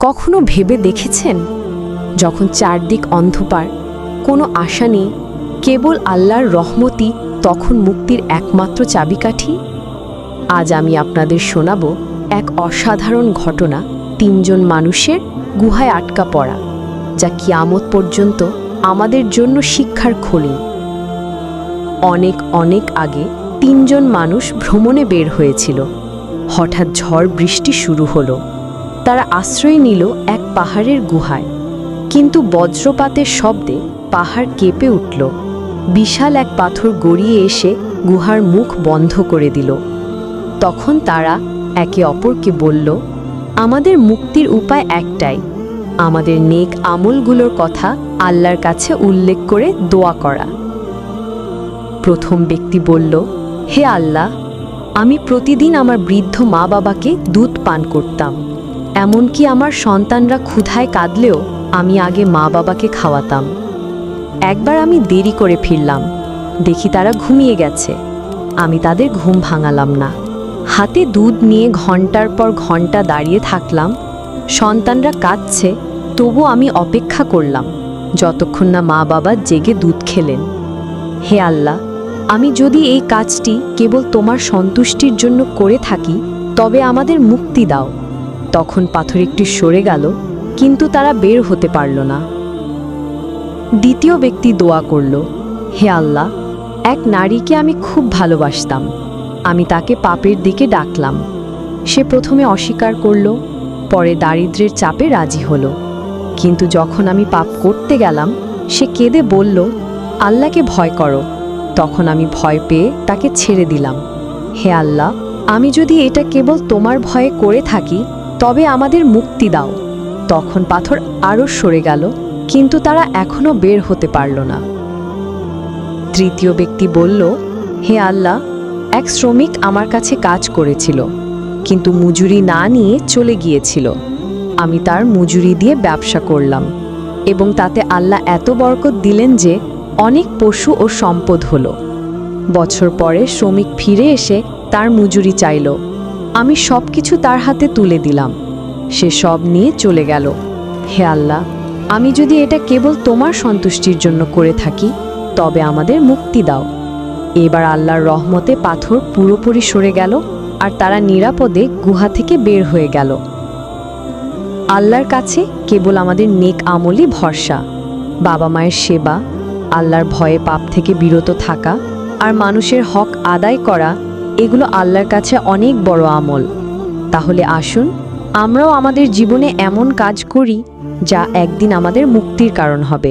কখনো ভেবে দেখেছেন? যখন চারদিক অন্ধকার, কোনো আশা নেই, কেবল আল্লাহর রহমতি তখন মুক্তির একমাত্র চাবিকাঠি? আজ আমি আপনাদের শোনাব এক অসাধারণ ঘটনা তিনজন মানুষের গুহায় আটকা পড়া, যা কিয়ামত পর্যন্ত আমাদের জন্য শিক্ষার খোলি অনেক অনেক আগে তিনজন মানুষ ভ্রমণে বের হয়েছিল। হঠাৎ ঝড় বৃষ্টি শুরু হলো। তারা আশ্রয় নিল এক পাহাড়ের গুহায়। কিন্তু বজ্রপাতের শব্দে পাহাড় কেঁপে উঠল। বিশাল এক পাথর গড়িয়ে এসে গুহার মুখ বন্ধ করে দিল। তখন তারা একে অপরকে বলল, আমাদের মুক্তির উপায় একটাই। আমাদের নেক আমলগুলোর কথা আল্লাহর কাছে উল্লেখ করে দোয়া করা। প্রথম ব্যক্তি বলল, হে আল্লাহ, আমি প্রতিদিন আমার বৃদ্ধ মা বাবাকে দুধ পান করতাম। এমনকি আমার সন্তানরা ক্ষুধায় কাঁদলেও আমি আগে মা বাবাকে খাওয়াতাম। একবার আমি দেরি করে ফিরলাম। দেখি তারা ঘুমিয়ে গেছে। আমি তাদের ঘুম ভাঙালাম না। হাতে দুধ নিয়ে ঘণ্টার পর ঘণ্টা দাঁড়িয়ে থাকলাম। সন্তানরা কাঁদছে তবু আমি অপেক্ষা করলাম, যতক্ষণ না মা বাবা জেগে দুধ খেলেন। হে আল্লাহ, আমি যদি এই কাজটি কেবল তোমার সন্তুষ্টির জন্য করে থাকি, তবে আমাদের মুক্তি দাও। তখন পাথর একটি সরে গেল, কিন্তু তারা বের হতে পারল না। দ্বিতীয় ব্যক্তি দোয়া করল, হে আল্লাহ, এক নারীকে আমি খুব ভালোবাসতাম। আমি তাকে পাপের দিকে ডাকলাম। সে প্রথমে অস্বীকার করল, পরে দারিদ্র্যের চাপে রাজি হলো। কিন্তু যখন আমি পাপ করতে গেলাম, সে কেঁদে বলল, আল্লাহকে ভয় করো। তখন আমি ভয় পেয়ে তাকে ছেড়ে দিলাম। হে আল্লাহ, আমি যদি এটা কেবল তোমার ভয়ে করে থাকি তবে আমাদের মুক্তি দাও। তখন পাথর আরও সরে গেল, কিন্তু তারা এখনও বের হতে পারল না। তৃতীয় ব্যক্তি বলল, হে আল্লাহ, এক শ্রমিক আমার কাছে কাজ করেছিল, কিন্তু মজুরি না নিয়ে চলে গিয়েছিল। আমি তার মজুরি দিয়ে ব্যবসা করলাম, এবং তাতে আল্লাহ এত বরকত দিলেন যে অনেক পশু ও সম্পদ হলো। বছর পরে শ্রমিক ফিরে এসে তার মজুরি চাইল আমি সব কিছু তার হাতে তুলে দিলাম। সে সব নিয়ে চলে গেল। হে আল্লাহ, আমি যদি এটা কেবল তোমার সন্তুষ্টির জন্য করে থাকি, তবে আমাদের মুক্তি দাও। এবার আল্লাহর রহমতে পাথর পুরোপুরি সরে গেল আর তারা নিরাপদে গুহা থেকে বের হয়ে গেল। আল্লাহর কাছে কেবল আমাদের নেক আমলই ভরসা। বাবা মায়ের সেবা, আল্লাহর ভয়ে পাপ থেকে বিরত থাকা আর মানুষের হক আদায় করা এগুলো আল্লাহর কাছে অনেক বড় আমল। তাহলে আসুন, আমরাও আমাদের জীবনে এমন কাজ করি যা একদিন আমাদের মুক্তির কারণ হবে।